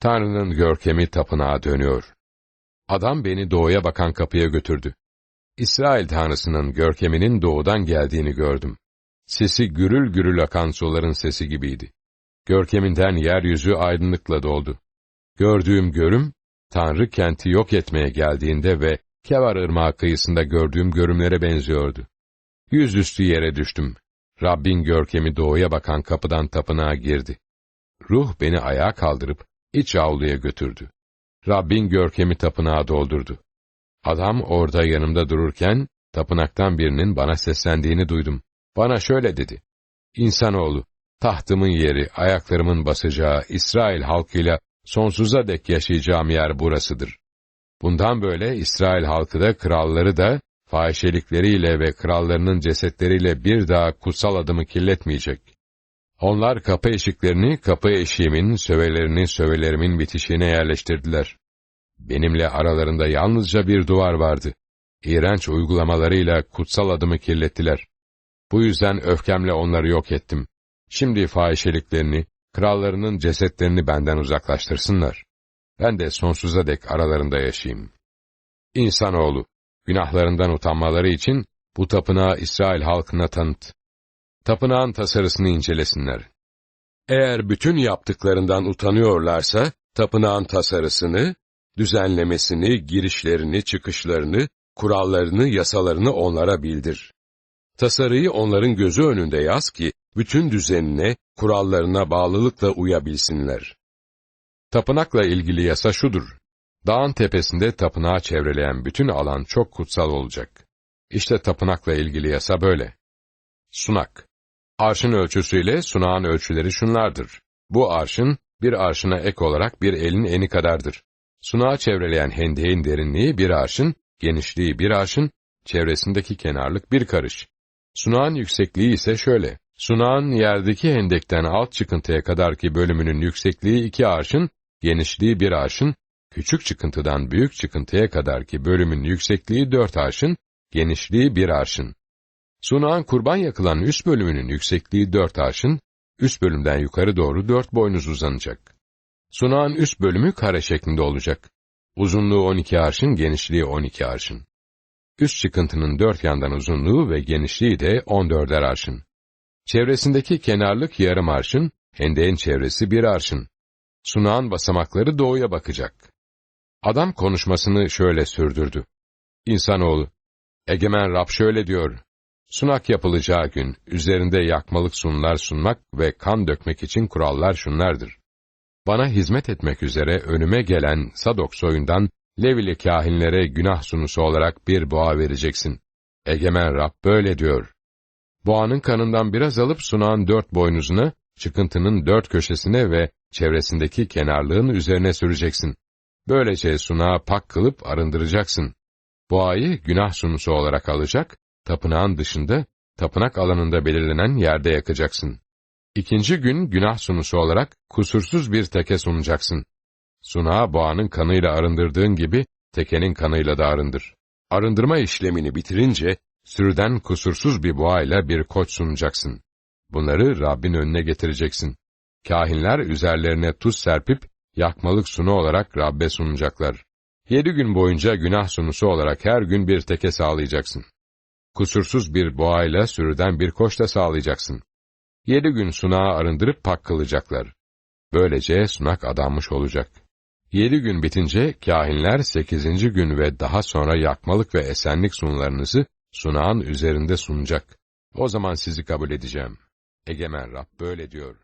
Tanrı'nın görkemi tapınağa dönüyor. Adam beni doğuya bakan kapıya götürdü. İsrail Tanrısı'nın görkeminin doğudan geldiğini gördüm. Sesi gürül gürül akan suların sesi gibiydi. Görkeminden yeryüzü aydınlıkla doldu. Gördüğüm görüm, Tanrı kenti yok etmeye geldiğinde ve Kevar Irmağı kıyısında gördüğüm görümlere benziyordu. Yüzüstü yere düştüm. Rabbin görkemi doğuya bakan kapıdan tapınağa girdi. Ruh beni ayağa kaldırıp iç avluya götürdü. Rabbin görkemi tapınağa doldurdu. Adam orada yanımda dururken, tapınaktan birinin bana seslendiğini duydum. Bana şöyle dedi. İnsanoğlu, tahtımın yeri, ayaklarımın basacağı İsrail halkıyla sonsuza dek yaşayacağım yer burasıdır. Bundan böyle İsrail halkı da kralları da fahişelikleriyle ve krallarının cesetleriyle bir daha kutsal adımı kirletmeyecek. Onlar kapı eşiklerini kapı eşiğimin, sövelerini sövelerimin bitişiğine yerleştirdiler. Benimle aralarında yalnızca bir duvar vardı. İğrenç uygulamalarıyla kutsal adımı kirlettiler. Bu yüzden öfkemle onları yok ettim. Şimdi fahişeliklerini, krallarının cesetlerini benden uzaklaştırsınlar. Ben de sonsuza dek aralarında yaşayayım. İnsanoğlu, günahlarından utanmaları için bu tapınağı İsrail halkına tanıt. Tapınağın tasarısını incelesinler. Eğer bütün yaptıklarından utanıyorlarsa, tapınağın tasarısını, düzenlemesini, girişlerini, çıkışlarını, kurallarını, yasalarını onlara bildir. Tasarıyı onların gözü önünde yaz ki, bütün düzenine, kurallarına bağlılıkla uyabilsinler. Tapınakla ilgili yasa şudur. Dağın tepesinde tapınağı çevreleyen bütün alan çok kutsal olacak. İşte tapınakla ilgili yasa böyle. Sunak. Arşın ölçüsüyle sunağın ölçüleri şunlardır. Bu arşın, bir arşına ek olarak bir elin eni kadardır. Sunağı çevreleyen hendeğin derinliği bir arşın, genişliği bir arşın, çevresindeki kenarlık bir karış. Sunağın yüksekliği ise şöyle. Sunağın yerdeki hendekten alt çıkıntıya kadarki bölümünün yüksekliği iki arşın, genişliği bir arşın, küçük çıkıntıdan büyük çıkıntıya kadarki bölümün yüksekliği dört arşın, genişliği bir arşın. Sunağın kurban yakılan üst bölümünün yüksekliği dört arşın, üst bölümden yukarı doğru dört boynuz uzanacak. Sunağın üst bölümü kare şeklinde olacak. Uzunluğu 12 arşın, genişliği 12 arşın. Üst çıkıntının dört yandan uzunluğu ve genişliği de 14'er arşın. Çevresindeki kenarlık yarım arşın, hendeğin çevresi bir arşın. Sunağın basamakları doğuya bakacak. Adam konuşmasını şöyle sürdürdü. İnsanoğlu, Egemen Rab şöyle diyor, Sunak yapılacağı gün, üzerinde yakmalık sunlar sunmak ve kan dökmek için kurallar şunlardır. Bana hizmet etmek üzere önüme gelen Sadok soyundan Levili kahinlere günah sunusu olarak bir boğa vereceksin. Egemen Rab böyle diyor. Boğanın kanından biraz alıp sunağın dört boynuzuna, çıkıntının dört köşesine ve çevresindeki kenarlığın üzerine süreceksin. Böylece sunağı pak kılıp arındıracaksın. Boğayı günah sunusu olarak alacak, tapınağın dışında, tapınak alanında belirlenen yerde yakacaksın. İkinci gün günah sunusu olarak kusursuz bir teke sunacaksın. Sunağı boğanın kanıyla arındırdığın gibi, tekenin kanıyla da arındır. Arındırma işlemini bitirince, sürüden kusursuz bir boğayla bir koç sunacaksın. Bunları Rabbin önüne getireceksin. Kahinler üzerlerine tuz serpip, yakmalık sunu olarak Rabbe sunacaklar. Yedi gün boyunca günah sunusu olarak her gün bir teke sağlayacaksın. Kusursuz bir boğayla sürüden bir koç da sağlayacaksın. Yedi gün sunağı arındırıp pak kılacaklar. Böylece sunak adanmış olacak. Yedi gün bitince, kahinler sekizinci gün ve daha sonra yakmalık ve esenlik sunularınızı sunağın üzerinde sunacak. O zaman sizi kabul edeceğim. Egemen Rab böyle diyor.